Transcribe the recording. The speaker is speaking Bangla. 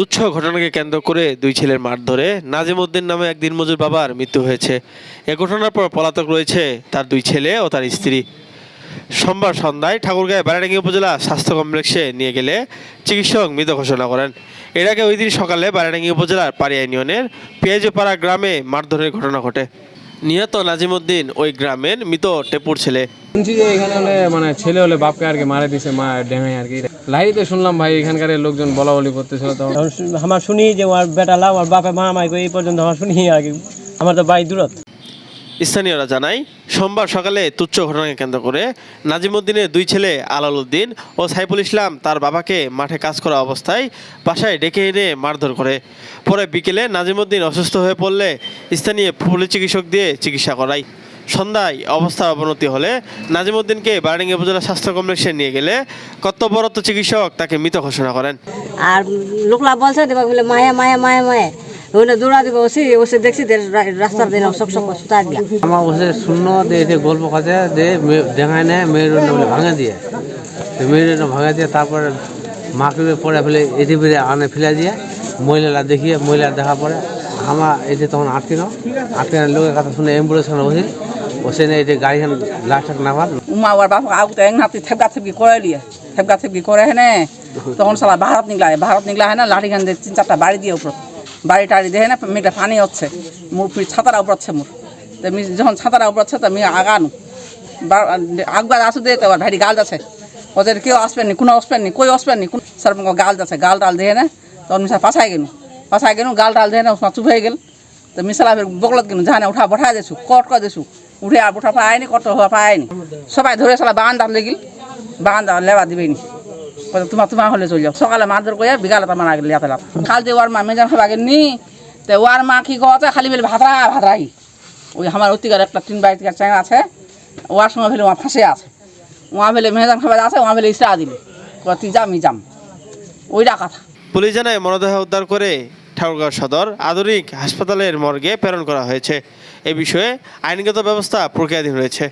তুচ্ছ ঘটনাকে কেন্দ্র করে দুই ছেলের মারধরে নাজিম উদ্দিন নামে এক দিনমজুর বাবার মৃত্যু হয়েছে। এ ঘটনার পর পলাতক রয়েছে তার দুই ছেলে ও তার স্ত্রী। সোমবার সন্ধ্যায় ঠাকুরগাঁও বারাডাঙ্গি উপজেলা স্বাস্থ্য কমপ্লেক্সে নিয়ে গেলে চিকিৎসক মৃত ঘোষণা করেন। এর আগে ওই দিন সকালে বারাডাঙ্গি উপজেলার পাড়িয়া ইউনিয়নের পেঁয়াজপাড়া গ্রামে মারধরের ঘটনা ঘটে। নিহত নাজিম উদ্দিন ওই গ্রামের মৃত টেপুর ছেলে। শুনছি যে এখানে মানে ছেলে হলে বাপকে আর কি মারে দিছে, মা আর কি। লাইতে শুনলাম ভাই এখানকার লোকজন বলা বলি করতেছিল তখন। আমার শুনি যে আমার বেটালা আমার বাপে মা মাই এই পর্যন্ত আমার শুনি আর কি। আমার তো বাড়ি দূরত। স্থানীয়রা জানায় সোমবার সকালে তুচ্ছ ঘটনাকে কেন্দ্র করে নাজিমুদ্দিনের দুই ছেলে আলাল উদ্দিন ও সাইফুল ইসলাম তার বাবাকে মাঠে কাজ করা অবস্থায় বাসায় ডেকে এনে মারধর করে। পরে বিকেলে নাজিমুদ্দিন অসুস্থ হয়ে পড়লে স্থানীয় পুলিশ চিকিৎসক দিয়ে চিকিৎসা করায়। সন্ধ্যায় অবস্থার অবনতি হলে নাজিমুদ্দিনকে বারাডিঙ্গি উপজেলা স্বাস্থ্য কমপ্লেক্সে নিয়ে গেলে কর্তব্যরত চিকিৎসক তাকে মৃত ঘোষণা করেন। আর লোকলা বলছে দেবা বলে মায়া মায়া মায়া মায়া। ওখানে দৌড়া দিবে ওসি ওসি দেখছি রাস্তার দিন সব সব সুতা গিয়া। আমার ওসে শূন্য দিয়ে গল্প দিয়ে দেখায় নেয় মেরুদণ্ড বলে ভাঙা দিয়ে। তো মেরুদণ্ড ভাঙা দিয়ে তারপরে মাকে পরে ফেলে এটি ফিরে আনে ফেলে দিয়ে মহিলারা দেখিয়ে মহিলা দেখা পরে আমার এতে তখন আটকে নাও আটকে লোকের কথা শুনে অ্যাম্বুলেন্স পানি হচ্ছে। মোর ছাতারা উপরছে মোর। যখন ছাতারা উপরছে তো আমি আগানু। আগবার আসু আবার ভাইটি গাল যাচ্ছে। ওদের কেউ আসবেন নি, কোনো আসবেন নি, কই আসবেন নি, কোন স্যার গাল যাচ্ছে, গাল টাল দিয়ে না তখন মিশা পাছাই গেল পাছাই গেল গাল টাল দিয়ে না চুপ হয়ে গেল। তো মিশালা ফের বগলত গেল জানে উঠা বঠা দিয়েছু কট করে দিয়েছু উঠে আর উঠা পায়নি, কত হওয়া পায়নি। সবাই ধরে সালা বাগান দাম লেগিল বাগান দাম লেবা দিবেনি তোমার তোমার হলে চলে যাও। সকালে মারধর করে বিকালে তোমার আগে লিয়াতে লাভ কাল দিয়ে ওয়ার মা মেজান খাবার আগে নি, তো ওয়ার মা কি কথা খালি বেলে ভাতরা ভাতরাই ওই আমার অতিকার একটা তিন বাড়ি থেকে চ্যাং আছে। ওয়ার সময় ফেলে ওয়া ফাঁসে আছে। ওয়া ফেলে মেজান খাবার আছে, ওয়া ফেলে ইসরা দিলে তুই যাম যাম। ওইটা কথা। পুলিশ জানায় মরদেহ উদ্ধার করে ঠাকুরগাঁও সদর আধুনিক হাসপাতালের মর্গে প্রেরণ করা হয়েছে। এ বিষয়ে আইনগত ব্যবস্থা প্রক্রিয়াধীন রয়েছে।